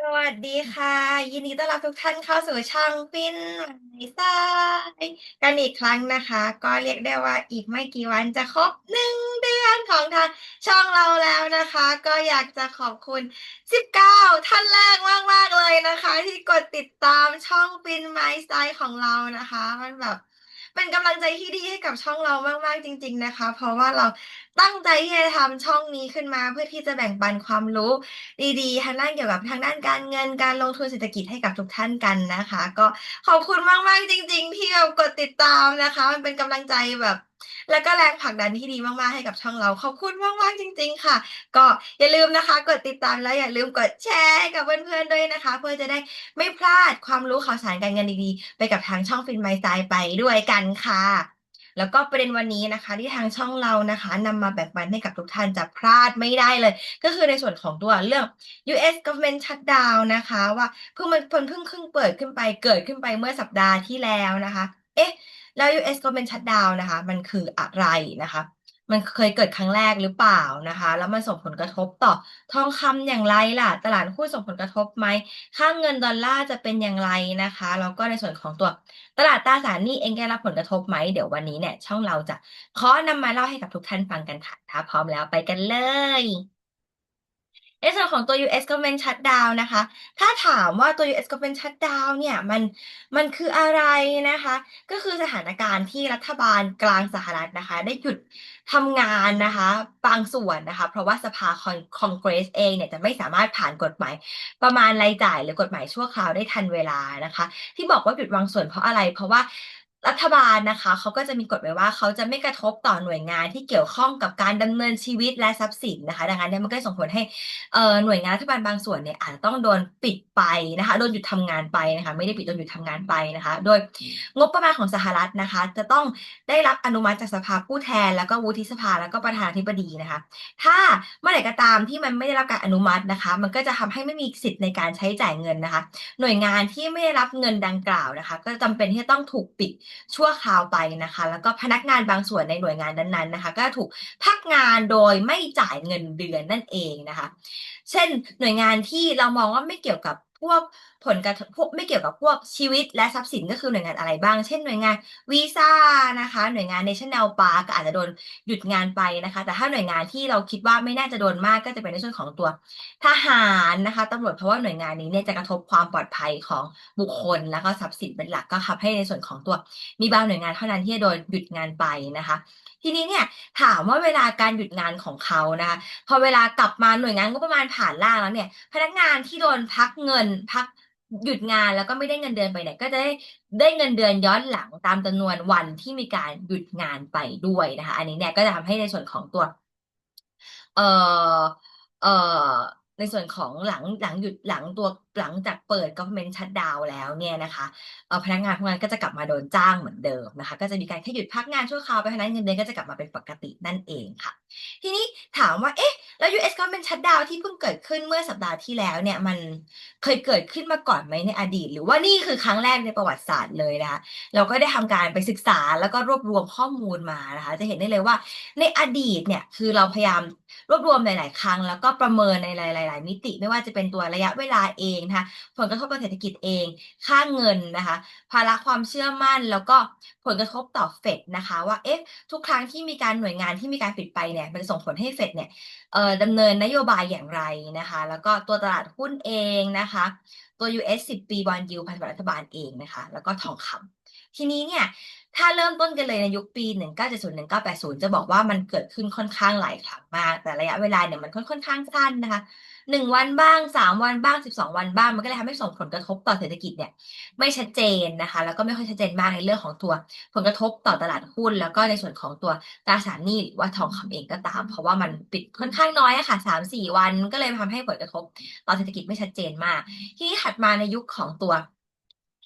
สวัสดีค่ะ ยินดีต้อนรับทุกท่านเข้าสู่ช่องฟินไหมทรายกันอีกครั้งนะคะ ก็เรียกได้ว่าอีกไม่กี่วันจะครบ1เดือนของทางช่องเราแล้วนะคะ ก็อยากจะขอบคุณ 19 ท่านแรกมากๆเลยนะคะ ที่กดติดตามช่องฟินไหมทรายของเรานะคะ มันแบบเป็นกำลังใจที่ดีให้กับช่องเรามาก ๆ จริง ๆ นะคะ เพราะว่าเรา ตั้งใจที่จะทำช่องนี้ขึ้นมา เพื่อที่จะแบ่งปันความรู้ดีๆ ทางด้านเกี่ยวกับทางด้านการเงินการลงทุนเศรษฐกิจให้กับทุกท่านกันนะคะ ก็ขอบคุณมากๆจริง ๆ ที่แบบกดติดตามนะคะ มันเป็นกำลังใจแบบ แล้วก็แรงผลักดันที่ดีมากๆให้กับช่องเรา ขอบคุณมากๆจริง ๆ ค่ะ ก็อย่าลืมนะคะ กดติดตามแล้วอย่าลืมกดแชร์ให้กับเพื่อนๆด้วยนะคะ เพื่อจะได้ไม่พลาดความรู้ข่าวสารการเงินดีๆ ไปกับทางช่องฟินไมซ์ไซไปด้วยกันค่ะ แล้วก็ประเด็นวันนี้นะคะ ที่ทางช่องเรานะคะนำมาแบ่งปันให้กับทุกท่านจะพลาดไม่ได้เลย ก็คือในส่วนของตัวเรื่อง US government shutdown นะคะ ว่าเพิ่งมันเพิ่งเพิ่งเปิดขึ้นไปเกิดขึ้นไปเมื่อสัปดาห์ที่แล้วนะคะ เอ๊ะแล้ว US government shutdown นะคะ มันคืออะไรนะคะ มันเคยเกิดครั้งแรกหรือเปล่านะคะ แล้วมันส่งผลกระทบต่อทองคำอย่างไรล่ะ ตลาดหุ้นส่งผลกระทบไหม ค่าเงินดอลลาร์จะเป็นอย่างไรนะคะแล้วก็ในส่วนของตัวตลาดตราสารหนี้เองได้รับผลกระทบไหม เดี๋ยววันนี้เนี่ยช่องเราจะขอนำมาเล่าให้กับทุกท่านฟังกันค่ะถ้าพร้อมแล้วไปกันเลยในส่วนของตัว US government shutdown นะคะ ถ้าถามว่าตัว US government shutdown เนี่ยมันมันคืออะไรนะคะ ก็คือสถานการณ์ที่รัฐบาลกลางสหรัฐนะคะ ได้หยุด ทำงานนะคะบางส่วนนะคะ เพราะว่าสภาคอนเกรสเองเนี่ยจะไม่สามารถผ่านกฎหมาย ประมาณรายจ่ายหรือกฎหมายชั่วคราวได้ทันเวลานะคะ ที่บอกว่าหยุดบางส่วนเพราะอะไร เพราะว่า รัฐบาลนะคะเขาก็จะมีกฎไว้ว่าเขาจะไม่กระทบต่อหน่วยงานที่เกี่ยวข้องกับการดำเนินชีวิตและทรัพย์สินนะคะ ดังนั้นเนี่ยมันก็ส่งผลให้หน่วยงานรัฐบาลบางส่วนเนี่ยอาจจะต้องโดนปิดไปนะคะโดนหยุดทำงานไปนะคะ ไม่ได้ปิดโดนหยุดทำงานไปนะคะ โดยงบประมาณของสหรัฐนะคะ จะต้องได้รับอนุมัติจากสภาผู้แทน แล้วก็วุฒิสภาแล้วก็ประธานาธิบดีนะคะ ถ้าเมื่อไหร่ก็ตามที่มันไม่ได้รับการอนุมัตินะคะ มันก็จะทำให้ไม่มีสิทธิ์ในการใช้จ่ายเงินนะคะ หน่วยงานที่ไม่ได้รับเงินดังกล่าวนะคะ ก็จำเป็นที่จะต้องถูกปิดชั่วคราวไปนะคะ แล้วก็พนักงานบางส่วนในหน่วยงานนั้นๆนะคะ ก็ถูกพักงานโดยไม่จ่ายเงินเดือนนั่นเองนะคะ เช่นหน่วยงานที่เรามองว่าไม่เกี่ยวกับพวกผลกระทบพวกไม่เกี่ยวกับพวกชีวิตและทรัพย์สินก็คือหน่วยงานอะไรบ้าง เช่นหน่วยงานวีซ่านะคะ หน่วยงาน National Park ก็อาจจะโดนหยุดงานไปนะคะ แต่ถ้าหน่วยงานที่เราคิดว่าไม่น่าจะโดนมากก็จะเป็นในส่วนของตัวทหารนะคะตำรวจเพราะว่าหน่วยงานนี้เนี่ยจะกระทบความปลอดภัยของบุคคล แล้วก็ทรัพย์สินเป็นหลักก็ทำให้ในส่วนของตัว มีบางหน่วยงานเท่านั้นที่จะโดนหยุดงานไปนะคะทีนี้เนี่ยถามว่าเวลาการหยุดงานของเขานะคะพอเวลากลับมาหน่วยงานงบประมาณผ่านร่างแล้วเนี่ย พนักงานที่โดนพักเงินพัก หยุดงานแล้วก็ไม่ได้เงินเดือนไปเนี่ยก็จะได้ได้เงินเดือนย้อนหลังตามจำนวนวันที่มีการหยุดงานไปด้วยนะคะ อันนี้เนี่ยก็จะทำให้ในส่วนของตัวเอ่อเอ่อในส่วนของหลังหลังหยุดหลังตัวหลังจากเปิด government shutdown แล้วเนี่ยนะคะเอ่อพนักงานพวกนั้นก็จะกลับมาโดนจ้างเหมือนเดิมนะคะ ก็จะมีการแค่หยุดพักงานชั่วคราวไปเท่านั้นเงินเดือนก็จะกลับมาเป็นปกตินั่นเองค่ะ ทีนี้ถามว่าเอ๊ะ แล้ว US government shutdown ที่เพิ่งเกิดขึ้นเมื่อสัปดาห์ที่แล้วเนี่ยมันเคยเกิดขึ้นมาก่อนไหมในอดีต หรือว่านี่คือครั้งแรกในประวัติศาสตร์เลยนะคะเราก็ได้ทำการไปศึกษาแล้วก็รวบรวมข้อมูลมานะคะ จะเห็นได้เลยว่าในอดีตเนี่ยคือเราพยายาม รวบรวมหลาย ๆ ครั้ง แล้วก็ประเมินในหลาย ๆ มิติ ไม่ว่าจะเป็นตัวระยะเวลาเองนะคะผลกระทบต่อเศรษฐกิจเอง ค่าเงินนะคะภาระความเชื่อมั่น แล้วก็ผลกระทบต่อเฟดนะคะ ว่าเอ๊ะทุกครั้งที่มีการหน่วยงานที่มีการปิดไปเนี่ยมันส่งผลให้เฟดเนี่ยดำเนินนโยบายอย่างไรนะคะ แล้วก็ตัวตลาดหุ้นเองนะคะ ตัว US 10 ปีบอนด์ยิลพันธบัตรรัฐบาลเองนะคะ แล้วก็ทองคำ ทีนี้เนี่ย ถ้าเริ่มต้นกันเลยในยุคปี 1970 1980 จะบอกว่ามันเกิดขึ้นค่อนข้างหลายครั้งมาก แต่ระยะเวลาเนี่ยมันค่อนข้างสั้นนะคะ1วันบ้าง3วันบ้าง12วันบ้าง มันก็เลยทำให้ส่งผลกระทบต่อเศรษฐกิจเนี่ย ไม่ชัดเจนนะคะ แล้วก็ไม่ค่อยชัดเจนมากในเรื่องของตัว ผลกระทบต่อตลาดหุ้น แล้วก็ในส่วนของตัวตราสารหนี้หรือว่าทองคำเองก็ตาม เพราะว่ามันปิดค่อนข้างน้อยอะค่ะ3-4วันก็เลยทำให้ผลกระทบต่อเศรษฐกิจไม่ชัดเจนมาก ทีนี้ถัดมาในยุคของตัว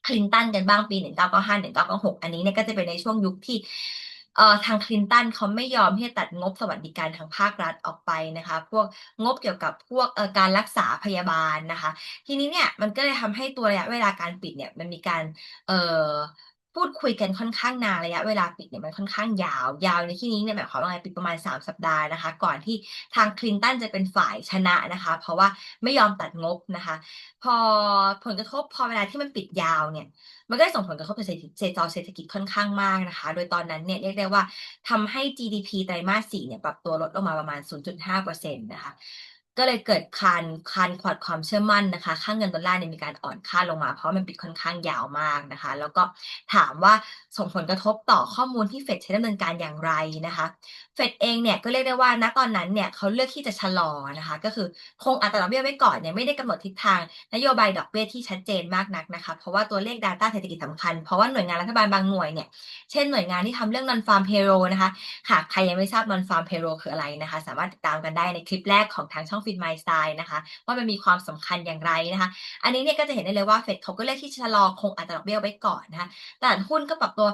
คลินตันกันบ้างปี 1995 1996 อันนี้เนี่ยก็จะเป็นในช่วงยุคที่เอ่อทางคลินตันเขาไม่ยอมที่จะตัดงบสวัสดิการทางภาครัฐออกไปนะคะ พวกงบเกี่ยวกับพวกเอ่อการรักษาพยาบาลนะคะ ทีนี้เนี่ยมันก็เลยทำให้ตัวระยะเวลาการปิดเนี่ยมันมีการเอ่อ พูดคุยกันค่อนข้างนานระยะเวลาปิดเนี่ยมันค่อนข้างยาว ยาวในที่นี้เนี่ยหมายความว่าไงปิดประมาณ 3 สัปดาห์นะคะ ก่อนที่ทางคลินตันจะเป็นฝ่ายชนะนะคะ เพราะว่าไม่ยอมตัดงบนะคะ พอผลกระทบพอเวลาที่มันปิดยาวเนี่ยมันก็ได้ส่งผลกระทบต่อเศรษฐกิจเศรษฐกิจค่อนข้างมากนะคะ โดยตอนนั้นเนี่ยเรียกได้ว่าทำให้ GDP ไตรมาส4เนี่ยปรับตัวลดลงมาประมาณ 0.5%นะคะ ก็เลยเกิดคานคานขวดความเชื่อมั่นนะคะ ค่าเงินดอลลาร์เนี่ยมีการอ่อนค่าลงมา เพราะมันปิดค่อนข้างยาวมากนะคะ แล้วก็ถามว่าส่งผลกระทบต่อข้อมูลที่เฟดใช้ดำเนินการอย่างไรนะคะ เฟดเองเนี่ยก็เรียกได้ว่าณตอนนั้นเนี่ยเขาเลือกที่จะชะลอนะคะ ก็คือคงอัตราดอกเบี้ยไว้ก่อนเนี่ยไม่ได้กำหนดทิศทางนโยบายดอกเบี้ยที่ชัดเจนมากนักนะคะ เพราะว่าตัวเลข Data เศรษฐกิจสำคัญ เพราะว่าหน่วยงานรัฐบาลบางหน่วยเนี่ยเช่นหน่วยงานที่ทำเรื่อง non farm payroll นะคะหากใครยังไม่ทราบ non farm payroll คืออะไรนะคะ สามารถติดตามกันได้ในคลิปแรกของทางช่อง Fit My Style นะคะว่ามันมีความสำคัญอย่างไรนะคะ อันนี้เนี่ยก็จะเห็นได้เลยว่าเฟดเขาก็เลือกที่จะชะลอคงอัตราดอกเบี้ยไว้ก่อนนะคะตลาดหุ้นก็ปรับตัว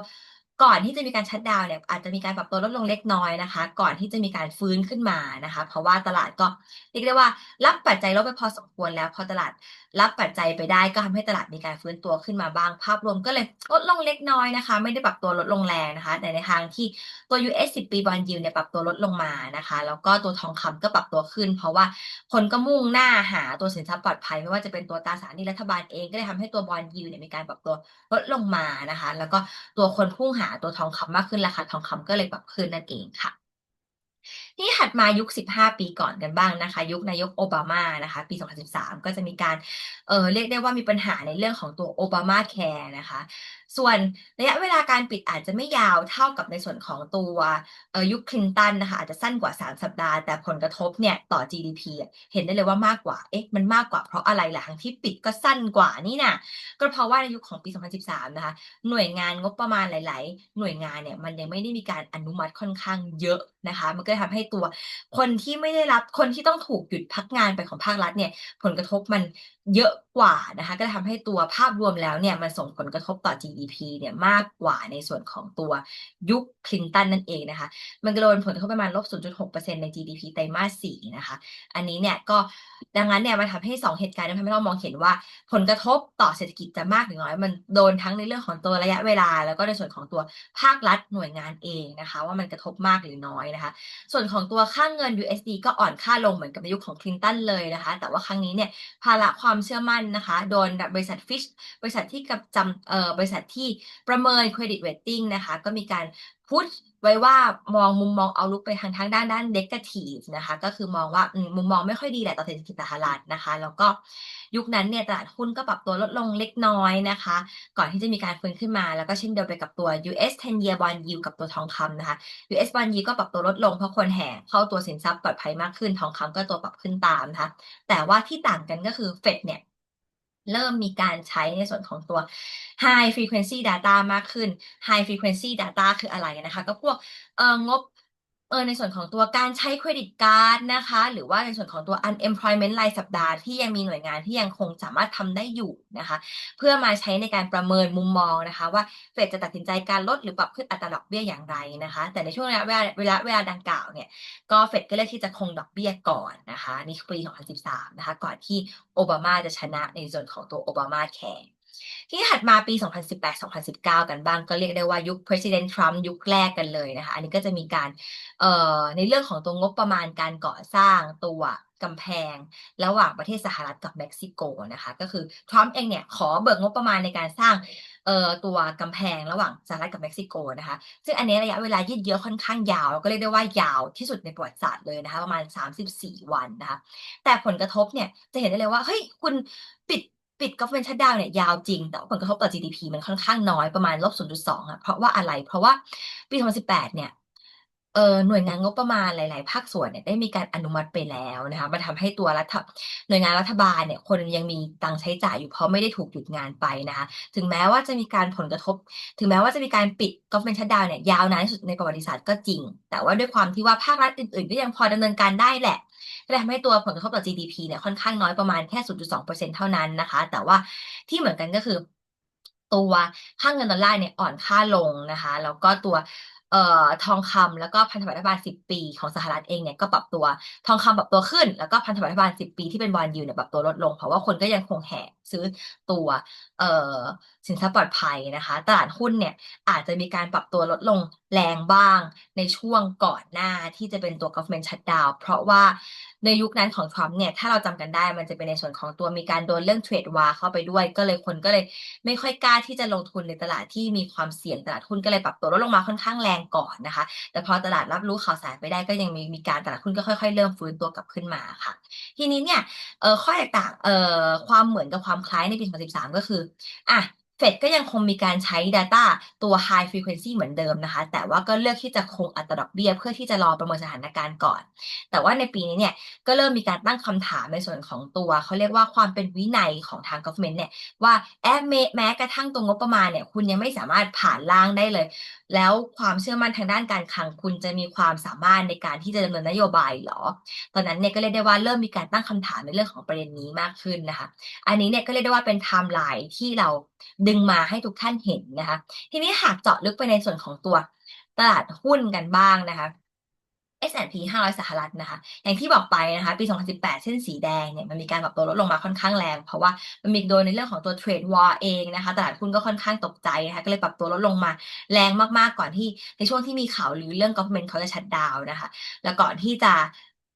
ก่อนที่จะมีการชัดดาวเนี่ยอาจจะมีการปรับตัวลดลงเล็กน้อยนะคะ ก่อนที่จะมีการฟื้นขึ้นมานะคะ เพราะว่าตลาดก็เรียกได้ว่า รับปัจจัยลบไปพอสมควรแล้ว พอตลาดรับปัจจัยไปได้ก็ทำให้ตลาดมีการฟื้นตัวขึ้นมาบ้างภาพรวมก็เลยลดลงเล็กน้อยนะคะ ไม่ได้ปรับตัวลดลงแรงนะคะแต่ในทางที่ตัว US 10 ปีบอลยิวเนี่ยปรับตัวลดลงมานะคะ แล้วก็ตัวทองคำก็ปรับตัวขึ้น เพราะว่าคนก็มุ่งหน้าหาตัวสินทรัพย์ปลอดภัย ไม่ว่าจะเป็นตัวตราสารหนี้รัฐบาลเองก็เลยทำให้ตัวบอลยิวเนี่ยมีการปรับตัวลดลงมานะคะ แล้วก็ตัวคนพุ่งหาตัวทองคำมากขึ้นราคาทองคำก็เลยปรับขึ้นนั่นเองค่ะ ที่ถัดมายุค 15 ปีก่อนกันบ้างนะคะ ยุคนายกโอบามานะคะ ปี 2013 ก็จะมีการเออเรียกได้ว่ามีปัญหาในเรื่องของตัวโอบามาแคร์นะคะ ส่วนระยะเวลาการปิดอาจจะไม่ยาวเท่ากับในส่วนของตัวเออยุคคลินตันนะคะ อาจจะสั้นกว่า 3 สัปดาห์ แต่ผลกระทบเนี่ยต่อ GDP เห็นได้เลยว่ามากกว่าเอ๊ะมันมากกว่าเพราะอะไรล่ะทั้งที่ปิดก็สั้นกว่านี่นะก็เพราะว่าในยุคของปี 2013 นะคะ หน่วยงานงบประมาณหลาย ๆ หน่วยงานเนี่ยมันยังไม่ได้มีการอนุมัติค่อนข้างเยอะนะคะ มันก็ทำให้ตัว คนที่ไม่ได้รับคนที่ต้องถูกหยุดพักงานไปของภาครัฐเนี่ย ผลกระทบมันเยอะกว่านะคะก็ทำให้ตัวภาพรวมแล้วเนี่ยมันส่งผลกระทบต่อ GDP เนี่ยมากกว่าในส่วนของตัวยุคคลินตันนั่นเองนะคะ มันก็โดนผลกระทบประมาณลบ 0.6%ใน GDP ไตรมาส4นะคะ อันนี้เนี่ยก็ดังนั้นเนี่ยมันทำให้ 2 เหตุการณ์ทำให้เรามองเห็นว่าผลกระทบต่อเศรษฐกิจจะมากหรือน้อย มันโดนทั้งในเรื่องของตัวระยะเวลา แล้วก็ในส่วนของตัวภาครัฐหน่วยงานเองนะคะ ว่ามันกระทบมากหรือน้อยนะคะ ส่วนของตัวค่างเงิน USD ก็อ่อนค่าลงเหมือนกับในยุคของคลินตันเลยนะคะ แต่ว่าครั้งนี้เนี่ยภาระความความเชื่อมั่นนะคะ โดนบริษัทฟิชบริษัทที่กับจำเอ่อบริษัทที่ประเมินเครดิตเวทติ้งนะคะ ก็มีการพุช ไว้ว่ามองมุมมองเอาลุกไปทางทางด้านด้านเนกาทีฟนะคะ ก็คือมองว่ามุมมองไม่ค่อยดีแหละต่อเศรษฐกิจสหรัฐนะคะ แล้วก็ยุคนั้นเนี่ยตลาดหุ้นก็ปรับตัวลดลงเล็กน้อยนะคะ ก่อนที่จะมีการฟื้นขึ้นมา แล้วก็เช่นเดียวไปกับตัว US 10 year bond yield กับตัวทองคำนะคะ US bond yield ก็ปรับตัวลดลงเพราะคนแห่เข้าตัวสินทรัพย์ปลอดภัยมากขึ้นทองคำก็ตัวปรับขึ้นตามนะคะแต่ว่าที่ต่างกันก็คือเฟดเนี่ย เริ่มมีการใช้ในส่วนของตัว high frequency data มากขึ้น high frequency data คืออะไรนะคะ ก็พวกเอองบ เออในส่วนของตัวการใช้เครดิตการ์ดนะคะ หรือว่าในส่วนของตัว unemployment รายสัปดาห์ที่ยังมีหน่วยงานที่ยังคงสามารถทำได้อยู่นะคะ เพื่อมาใช้ในการประเมินมุมมองนะคะ ว่าเฟดจะตัดสินใจการลดหรือปรับขึ้นอัตราดอกเบี้ยอย่างไรนะคะ แต่ในช่วงระยะเวลาเวลาเวลาดังกล่าวเนี่ยก็เฟดก็เลือกที่จะคงดอกเบี้ยก่อนนะคะนี่คือปี 2013 นะคะ ก่อนที่โอบามาจะชนะในส่วนของตัวโอบามาแคร์ ที่ถัดมาปี 2018-2019 กันบ้างก็เรียกได้ว่ายุค President Trump ยุคแรกกันเลยนะคะ อันนี้ก็จะมีการเอ่อในเรื่องของตัวงบประมาณการก่อสร้างตัวกำแพง ระหว่างประเทศสหรัฐกับเม็กซิโกนะคะ ก็คือทรัมป์เองเนี่ยขอเบิกงบประมาณในการสร้างเอ่อตัวกำแพงระหว่างสหรัฐกับเม็กซิโกนะคะ ซึ่งอันนี้ระยะเวลายืดเยื้อค่อนข้างยาว ก็เรียกได้ว่ายาวที่สุดในประวัติศาสตร์เลยนะคะ ประมาณ 34 วันนะคะ แต่ผลกระทบเนี่ยจะเห็นได้เลยว่าเฮ้ยคุณปิด ปิด government shutdown เนี่ยยาวจริง แต่ผลกระทบต่อ GDP มันค่อนข้างน้อยประมาณลบ 0.2อะเพราะว่าอะไร เพราะว่าปี 2018 เนี่ย เออหน่วยงานงบประมาณหลาย ๆ ภาคส่วนเนี่ยได้มีการอนุมัติไปแล้วนะคะมันทำให้ตัวรัฐหน่วยงานรัฐบาลเนี่ยคนยังมีตังใช้จ่ายอยู่เพราะไม่ได้ถูกหยุดงานไปนะคะถึงแม้ว่าจะมีการผลกระทบ ถึงแม้ว่าจะมีการปิด government shutdown เนี่ยยาวนานที่สุดในประวัติศาสตร์ก็จริง แต่ว่าด้วยความที่ว่าภาครัฐอื่น ๆ ก็ยังพอดำเนินการได้แหละก็ทำให้ตัวผลกระทบต่อ GDP เนี่ยค่อนข้างน้อยประมาณแค่ 0.2%เท่านั้นนะคะ แต่ว่าที่เหมือนกันก็คือตัวค่าเงินดอลลาร์เนี่ยอ่อนค่าลงนะคะ แล้วก็ตัว เอ่อทองคำแล้วก็พันธบัตรรัฐบาล 10 ปีของสหรัฐเองเนี่ยก็ปรับตัวทองคำปรับตัวขึ้น แล้วก็พันธบัตรรัฐบาล 10 ปีที่เป็นบอลยูเนี่ยปรับตัวลดลง เพราะว่าคนก็ยังคงแห่ซื้อตัวเอ่อสินทรัพย์ปลอดภัยนะคะตลาดหุ้นเนี่ยอาจจะมีการปรับตัวลดลงแรงบ้างในช่วงก่อนหน้าที่จะเป็นตัว government shutdown เพราะว่า ในยุคนั้นของทรัมป์เนี่ยถ้าเราจำกันได้มันจะเป็นในส่วนของตัวมีการโดนเรื่องเทรดวาเข้าไปด้วย ก็เลยคนก็เลยไม่ค่อยกล้าที่จะลงทุนในตลาดที่มีความเสี่ยงตลาดหุ้นก็เลยปรับตัวลดลงมาค่อนข้างแรงก่อนนะคะ แต่พอตลาดรับรู้ข่าวสารไปได้ก็ยังมีมีการตลาดหุ้นก็ค่อย ๆ เริ่มฟื้นตัวกลับขึ้นมาค่ะ ทีนี้เนี่ยข้อแตกต่างความเหมือนกับความคล้ายในปี 2013 ก็คืออะ เฟดก็ยังคงมีการใช้ Data ตัว High Frequency เหมือนเดิมนะคะ แต่ว่าก็เลือกที่จะคงอัตราดอกเบี้ยเพื่อที่จะรอประเมินสถานการณ์ก่อน แต่ว่าในปีนี้เนี่ยก็เริ่มมีการตั้งคำถามในส่วนของตัวเขาเรียกว่าความเป็นวินัยของทาง government เนี่ยว่าแอบแม้กระทั่งตัวงบประมาณเนี่ยคุณยังไม่สามารถผ่านล่างได้เลย แล้วความเชื่อมั่นทางด้านการคลังคุณจะมีความสามารถในการที่จะดำเนินนโยบายหรอ ตอนนั้นเนี่ยก็เรียกได้ว่าเริ่มมีการตั้งคำถามในเรื่องของประเด็นนี้มากขึ้นนะคะ อันนี้เนี่ยก็เรียกได้ว่าเป็นไทม์ไลน์ที่เรา ดึงมาให้ทุกท่านเห็นนะคะ ทีนี้หากเจาะลึกไปในส่วนของตัวตลาดหุ้นกันบ้างนะคะ S&P 500 สหรัฐนะคะ อย่างที่บอกไปนะคะ ปี 2018 เส้นสีแดงเนี่ยมันมีการปรับตัวลดลงมาค่อนข้างแรง เพราะว่ามันมีโดนในเรื่องของตัวเทรดวอร์เองนะคะ ตลาดหุ้นก็ค่อนข้างตกใจนะคะก็เลยปรับตัวลดลงมาแรงมากๆก่อนที่ในช่วงที่มีข่าวหรือเรื่อง government เขาจะชัดดาวนะคะ แล้วก่อนที่จะ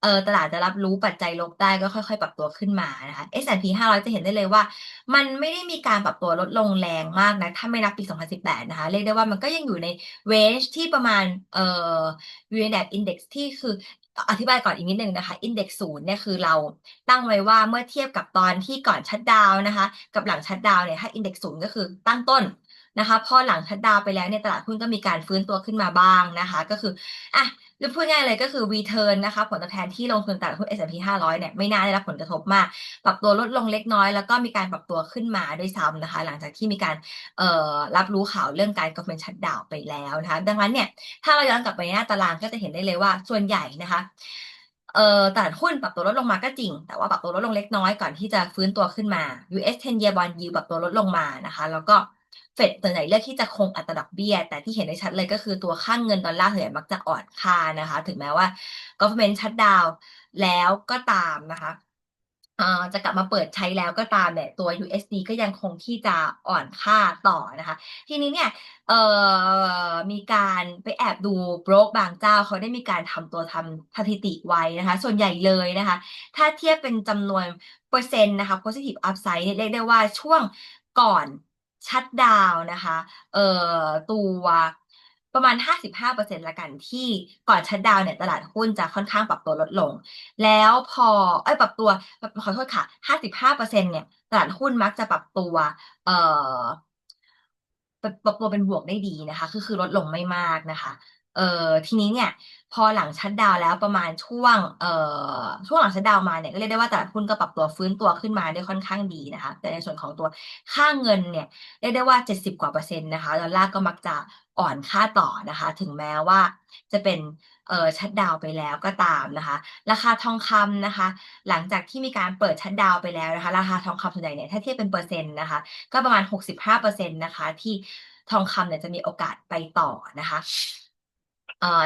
เออตลาดจะรับรู้ปัจจัยลบได้ก็ค่อย ๆ ปรับตัวขึ้นมานะคะ S&P 500 จะเห็นได้เลยว่า มันไม่ได้มีการปรับตัวลดลงแรงมากนะ ถ้าไม่นับปี 2018 นะคะ เรียกได้ว่ามันก็ยังอยู่ในเรนจ์ที่ประมาณเอ่อ VNDAX Index ที่คืออธิบายก่อนอีกนิดนึงนะคะ Index ศูนย์เนี่ยคือเราตั้งไว้ว่าเมื่อเทียบกับตอนที่ก่อนชัดดาวนะคะ กับหลังชัดดาวเนี่ยถ้า Index ศูนย์ก็คือตั้งต้นนะคะ พอหลังชัดดาวไปแล้วเนี่ยตลาดหุ้นก็มีการฟื้นตัวขึ้นมาบ้างนะคะ ก็คืออะ หรือพูดง่ายเลยก็คือ return นะคะ ผลตอบแทนที่ลงทุนตลาดหุ้น S&P 500 เนี่ยไม่น่าได้รับผลกระทบมาก ปรับตัวลดลงเล็กน้อย แล้วก็มีการปรับตัวขึ้นมาด้วยซ้ำนะคะ หลังจากที่มีการรับรู้ข่าวเรื่องการ government shutdown ไปแล้วนะคะ ดังนั้นเนี่ย ถ้าเราย้อนกลับไปหน้าตารางก็จะเห็นได้เลยว่าส่วนใหญ่นะคะเอ่อตลาดหุ้นปรับตัวลดลงมาก็จริง แต่ว่าปรับตัวลดลงเล็กน้อยก่อนที่จะฟื้นตัวขึ้นมา US 10 year bond yield ปรับตัวลดลงมานะคะ แล้วก็ เฟดส่วนใหญ่เลือกที่จะคงอัตราดอกเบี้ย แต่ที่เห็นได้ชัดเลยก็คือตัวค่างเงินดอลลาร์ส่วนใหญ่มักจะอ่อนค่านะคะ ถึงแม้ว่า government shutdown แล้วก็ตามนะคะจะกลับมาเปิดใช้แล้วก็ตามเนี่ยตัว USD ก็ยังคงที่จะอ่อนค่าต่อนะคะ ทีนี้เนี่ยมีการไปแอบดูโบรกบางเจ้าเขาได้มีการทำตัวทำสถิติไว้นะคะ ส่วนใหญ่เลยนะคะ ถ้าเทียบเป็นจำนวนเปอร์เซ็นต์นะคะ positive upside เนี่ยเรียกได้ว่าช่วงก่อน ชัดดาวนะคะเอ่อตัวประมาณ 55%ละกันที่ก่อนชัดดาวเนี่ยตลาดหุ้นจะค่อนข้างปรับตัวลดลง แล้วพอเอ้ยปรับตัวขอโทษค่ะ 55%เนี่ยตลาดหุ้นมักจะปรับตัว เอ่อปรับตัวเป็นบวกได้ดีนะคะ คือคือลดลงไม่มากนะคะ เอ่อทีนี้เนี่ย พอหลังชัดดาวแล้วประมาณช่วงเอ่อช่วงหลังชัดดาวมาเนี่ยก็เรียกได้ว่าตลาดหุ้นก็ปรับตัวฟื้นตัวขึ้นมาได้ค่อนข้างดีนะคะ แต่ในส่วนของตัวค่าเงินเนี่ยเรียกได้ว่า 70 กว่าเปอร์เซ็นต์นะคะดอลลาร์ก็มักจะอ่อนค่าต่อนะคะ ถึงแม้ว่าจะเป็นเออชัดดาวไปแล้วก็ตามนะคะ ราคาทองคำนะคะ หลังจากที่มีการเปิดชัดดาวไปแล้วนะคะ ราคาทองคำส่วนใหญ่เนี่ยถ้าเทียบเป็นเปอร์เซ็นต์นะคะ ก็ประมาณ 65%นะคะ ที่ทองคำเนี่ยจะมีโอกาสไปต่อนะคะ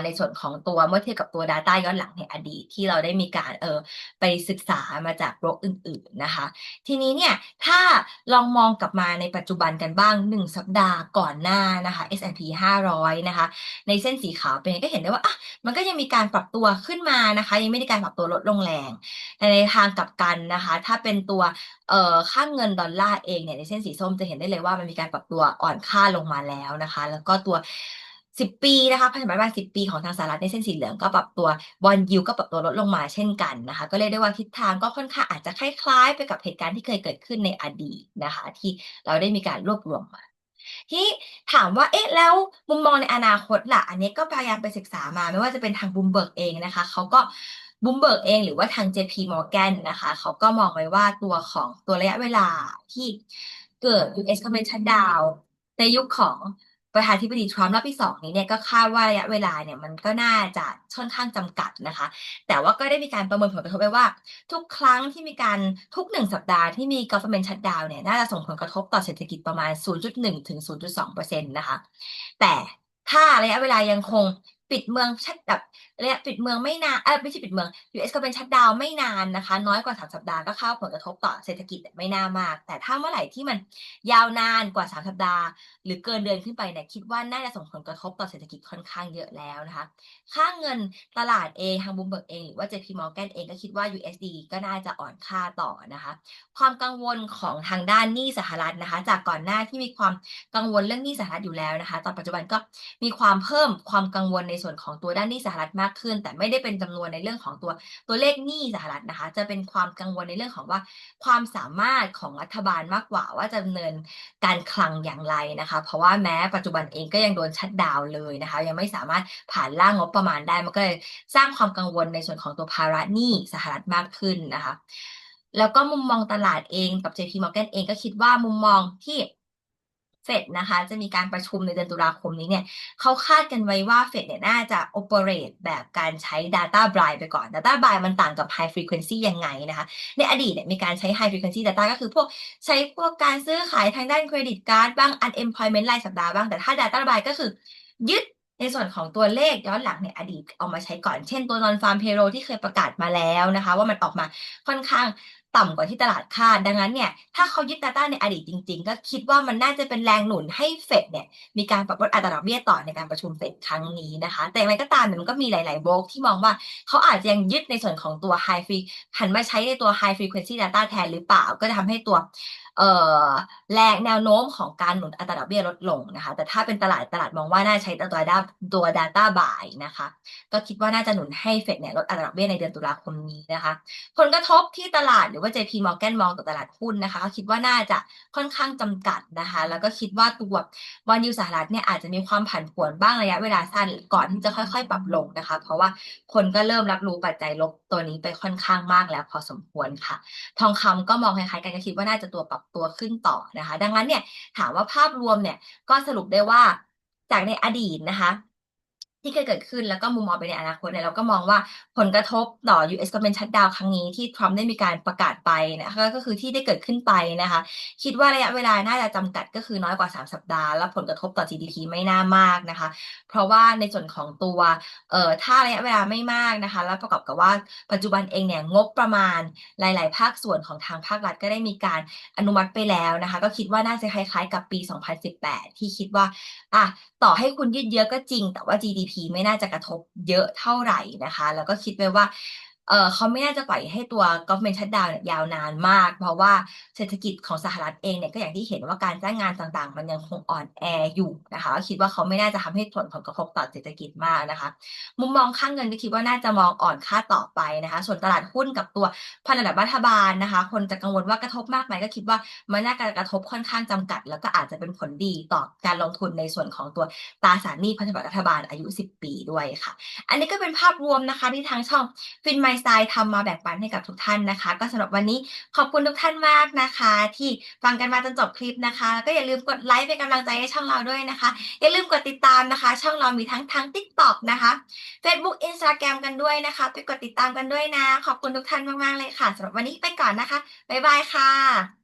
ในส่วนของตัวเมื่อเทียบกับตัว Data ย้อนหลังในอดีตที่เราได้มีการเออไปศึกษามาจากโรคอื่น ๆนะคะ ทีนี้เนี่ยถ้าลองมองกลับมาในปัจจุบันกันบ้าง 1 สัปดาห์ก่อนหน้านะคะ S&P 500 นะคะ ในเส้นสีขาวเป็นก็เห็นได้ว่าอะมันก็ยังมีการปรับตัวขึ้นมานะคะ ยังไม่ได้การปรับตัวลดลงแรงแต่ในทางกลับกันนะคะ ถ้าเป็นตัวเอ่อค่าเงินดอลลาร์เองเนี่ยในเส้นสีส้มจะเห็นได้เลยว่ามันมีการปรับตัวอ่อนค่าลงมาแล้วนะคะ แล้วก็ตัว สิบปีนะคะพันธบัตรสิบปีของทางสหรัฐในเส้นสีเหลืองก็ปรับตัวบอลยูก็ปรับตัวลดลงมาเช่นกันนะคะ ก็เรียกได้ว่าทิศทางก็ค่อนข้างอาจจะคล้ายๆ ไปกับเหตุการณ์ที่เคยเกิดขึ้นในอดีตนะคะ ที่เราได้มีการรวบรวมมาที่ถามว่าเอ๊ะแล้วมุมมองในอนาคตล่ะ อันนี้ก็พยายามไปศึกษามาไม่ว่าจะเป็นทางบูมเบิร์กเองนะคะเขาก็บูมเบิร์กเองหรือว่าทาง JP Morgan นะคะเขาก็มองไว้ว่าตัวของตัวระยะเวลาที่เกิด US Convention Down ในยุคของ ประธานาธิบดีทรัมป์รอบที่สองนี้เนี่ยก็คาดว่าระยะเวลาเนี่ยมันก็น่าจะค่อนข้างจำกัดนะคะ แต่ว่าก็ได้มีการประเมินผลกระทบไว้ว่า ทุกครั้งที่มีการทุกหนึ่งสัปดาห์ที่มี government shutdown เนี่ยน่าจะส่งผลกระทบต่อเศรษฐกิจประมาณ 0.1 ถึง 0.2เปอร์เซ็นะคะ แต่ถ้าระยะเวลายังคงปิดเมืองชัดแบบ ระยะปิดเมืองไม่นานเออไม่ใช่ปิดเมือง US ก็เป็นชัดดาวไม่นานนะคะ น้อยกว่าสามสัปดาห์ก็เข้าผลกระทบต่อเศรษฐกิจไม่น่ามาก แต่ถ้าเมื่อไหร่ที่มันยาวนานกว่าสามสัปดาห์ หรือเกินเดือนขึ้นไปเนี่ยคิดว่าน่าจะส่งผลกระทบต่อเศรษฐกิจค่อนข้างเยอะแล้วนะคะ ค่าเงินตลาดเองทางบูมเบิร์กเองหรือว่า JP Morgan เองก็คิดว่า USD ก็น่าจะอ่อนค่าต่อนะคะ ความกังวลของทางด้านหนี้สหรัฐนะคะ จากก่อนหน้าที่มีความกังวลเรื่องหนี้สหรัฐอยู่แล้วนะคะ ตอนปัจจุบันก็มีความเพิ่มความกังวลในส่วนของตัวด้านหนี้สหรัฐมากขึ้น แต่ไม่ได้เป็นจำนวนในเรื่องของตัวตัวเลขหนี้สหรัฐนะคะ จะเป็นความกังวลในเรื่องของว่าความสามารถของรัฐบาลมากกว่าว่าจะดำเนินการคลังอย่างไรนะคะ เพราะว่าแม้ปัจจุบันเองก็ยังโดนชัดดาวเลยนะคะ ยังไม่สามารถผ่านร่างงบประมาณได้มันก็เลยสร้างความกังวลในส่วนของตัวภาระหนี้สหรัฐมากขึ้นนะคะ แล้วก็มุมมองตลาดเองกับ JP Morgan เองก็คิดว่ามุมมองที่ เฟดนะคะ จะมีการประชุมในเดือนตุลาคมนี้เนี่ยเขาคาดกันไว้ว่าเฟดเนี่ยน่าจะ operate แบบการใช้ data blind ไปก่อน data blind มันต่างกับ high frequency ยังไงนะคะ ในอดีตเนี่ยมีการใช้ high frequency data ก็คือพวกใช้พวกการซื้อขายทางด้านเครดิตการ์ดบ้าง unemployment รายสัปดาห์บ้าง แต่ถ้า data blind ก็คือยึดในส่วนของตัวเลขย้อนหลังในอดีตเอามาใช้ก่อน เช่นตัว non farm payroll ที่เคยประกาศมาแล้วนะคะ ว่ามันออกมาค่อนข้าง ต่ำกว่าที่ตลาดคาดดังนั้นเนี่ยถ้าเขายึด Data ในอดีตจริง ๆ ก็คิดว่ามันน่าจะเป็นแรงหนุนให้เฟดเนี่ยมีการปรับลดอัตราดอกเบี้ยต่อในการประชุมเฟดครั้งนี้นะคะ แต่อย่างไรก็ตามมันก็มีหลายๆโบรกที่มองว่าเขาอาจจะยังยึดในส่วนของตัว high free หันมาใช้ในตัว high frequency data แทนหรือเปล่าก็จะทำให้ตัวเอ่อแรงแนวโน้มของการหนุนอัตราดอกเบี้ยลดลงนะคะ แต่ถ้าเป็นตลาดตลาดมองว่าน่าใช้ตัว data ตัว data buy นะคะ ก็คิดว่าน่าจะหนุนให้เฟดเนี่ยลดอัตราดอกเบี้ยในเดือนตุลาคมนี้นะคะ ผลกระทบที่ตลาดหรือว่า JP Morgan มองต่อตลาดหุ้นนะคะก็คิดว่าน่าจะค่อนข้างจำกัดนะคะ แล้วก็คิดว่าตัววันยูสหรัฐเนี่ยอาจจะมีความผันผวนบ้างระยะเวลาสั้นก่อนที่จะค่อยๆ ปรับลงนะคะ เพราะว่าคนก็เริ่มรับรู้ปัจจัยลบตัวนี้ไปค่อนข้างมากแล้วพอสมควรค่ะ ทองคำก็มองคล้ายๆกันก็คิดว่าน่าจะตัวปรับตัวขึ้นต่อนะคะ ดังนั้นเนี่ยถามว่าภาพรวมเนี่ยก็สรุปได้ว่าจากในอดีตนะคะ ที่เคยเกิดขึ้นแล้วก็มุมมองไปในอนาคตเนี่ยเราก็มองว่าผลกระทบต่อ US ก็เป็นชัดดาวครั้งนี้ที่ทรัมป์ได้มีการประกาศไปนะคะก็คือที่ได้เกิดขึ้นไปนะคะ คิดว่าระยะเวลาน่าจะจำกัดก็คือน้อยกว่า 3 สัปดาห์ และผลกระทบต่อ GDP ไม่น่ามากนะคะ เพราะว่าในส่วนของตัวเอ่อถ้าระยะเวลาไม่มากนะคะ แล้วประกอบกับว่าปัจจุบันเองเนี่ยงบประมาณหลาย ๆ ภาคส่วนของทางภาครัฐก็ได้มีการอนุมัติไปแล้วนะคะ ก็คิดว่าน่าจะคล้าย ๆ กับปี 2018 ที่คิดว่าอะต่อให้คุณยืดเยื้อก็จริงแต่ว่า GDP ไม่น่าจะกระทบเยอะเท่าไหร่นะคะ แล้วก็คิดไว้ว่า เออเขาไม่น่าจะปล่อยให้ตัว government shutdown ยยาวนานมาก เพราะว่าเศรษฐกิจของสหรัฐเองเนี่ยก็อย่างที่เห็นว่าการจ้างงานต่างๆ มันยังคงอ่อนแออยู่นะคะก็คิดว่าเขาไม่น่าจะทำให้ผลผลกระทบต่อเศรษฐกิจมากนะคะ มุมมองค่างเงินก็คิดว่าน่าจะมองอ่อนค่าต่อไปนะคะ ส่วนตลาดหุ้นกับตัวพันธบัตรรัฐบาลนะคะ คนจะกังวลว่ากระทบมากไหมก็คิดว่ามันน่าจะกระทบค่อนข้างจำกัด แล้วก็อาจจะเป็นผลดีต่อการลงทุนในส่วนของตัวตราสารหนี้พันธบัตรรัฐบาลอายุ 10 ปีด้วยค่ะ อันนี้ก็เป็นภาพรวมนะคะที่ทางช่องฟินไมสไตล์ทำมาแบ่งปันให้กับทุกท่านนะคะ ก็สำหรับวันนี้ขอบคุณทุกท่านมากนะคะ ที่ฟังกันมาจนจบคลิปนะคะ ก็อย่าลืมกดไลค์เป็นกำลังใจให้ช่องเราด้วยนะคะ อย่าลืมกดติดตามนะคะ ช่องเรามีทั้งทั้ง TikTok นะคะ Facebook Instagram กันด้วยนะคะไปกดติดตามกันด้วยนะ ขอบคุณทุกท่านมากๆเลยค่ะสำหรับวันนี้ไปก่อนนะคะบ๊ายบายค่ะ